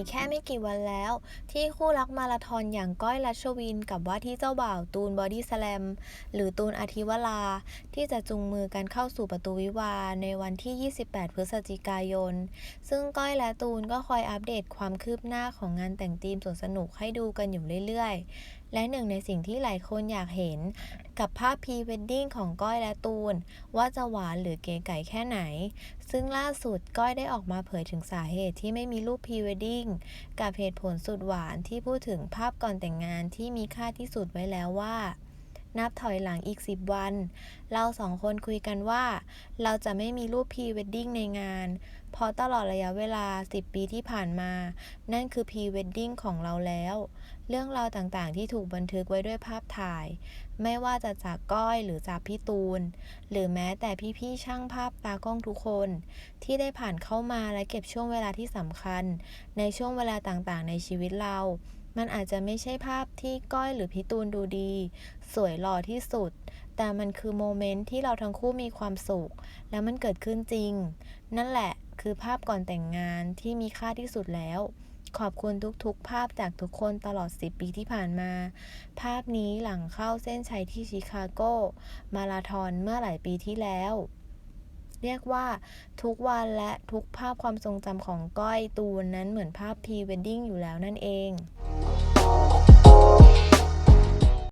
อีกแค่ไม่กี่วันแล้ว ที่คู่รักมาราธอนอย่างก้อยรัชวิน กับว่าที่เจ้าบ่าวตูนบอดี้สแลมหรือตูนอาทิวราที่จะจุงมือกันเข้าสู่ประตูวิวาในวันที่ 28 พฤศจิกายน ซึ่งก้อยและตูนก็คอยอัปเดตความคืบหน้าของงานแต่งทีมสวนสนุกให้ดูกันอยู่เรื่อยๆ และหนึ่งในสิ่งที่หลายคนอยากเห็น กับภาพพรีเวดดิ้งของก้อยและตูน ว่าจะหวานหรือเก๋ไก๋แค่ไหน ซึ่งล่าสุดก้อยได้ออกมาเผยถึงสาเหตุที่ไม่มีรูปพรีเวดดิ้งกับเหตุผลสุดหวานที่พูดถึงภาพก่อนแต่งงานที่มีค่าที่สุดไว้แล้วว่านับถอยหลังอีก 10 วัน เราสองคนคุยกันว่า เราจะไม่มีรูปพรีเวดดิ้งในงาน เพราะตลอดระยะเวลา 10 ปีที่ผ่านมา นั่นคือพรีเวดดิ้งของเราแล้ว เรื่องราวต่างๆที่ถูกบันทึกไว้ด้วยภาพถ่าย ไม่ว่าจะจากก้อยหรือจากพี่ตูน หรือแม้แต่พี่ๆช่างภาพตากล้องทุกคน ที่ได้ผ่านเข้ามาและเก็บช่วงเวลาที่สำคัญ ในช่วงเวลาต่างๆ ในชีวิตเรามันอาจจะไม่ใช่ภาพที่ก้อยหรือพี่ตูนดูดี สวยหล่อที่สุด แต่มันคือโมเมนต์ที่เราทั้งคู่มีความสุข และมันเกิดขึ้นจริง นั่นแหละ คือภาพก่อนแต่งงานที่มีค่าที่สุดแล้ว ขอบคุณทุกๆ ภาพจากทุกคนตลอด 10 ปีที่ผ่านมา ภาพนี้หลังเข้าเส้นชัยที่ชิคาโก มาราธอนเมื่อหลายปีที่แล้ว เรียกว่าทุกวันและทุกภาพความทรงจำของก้อยตูนนั้นเหมือนภาพพรีเวดดิ้งอยู่แล้วนั่นเอง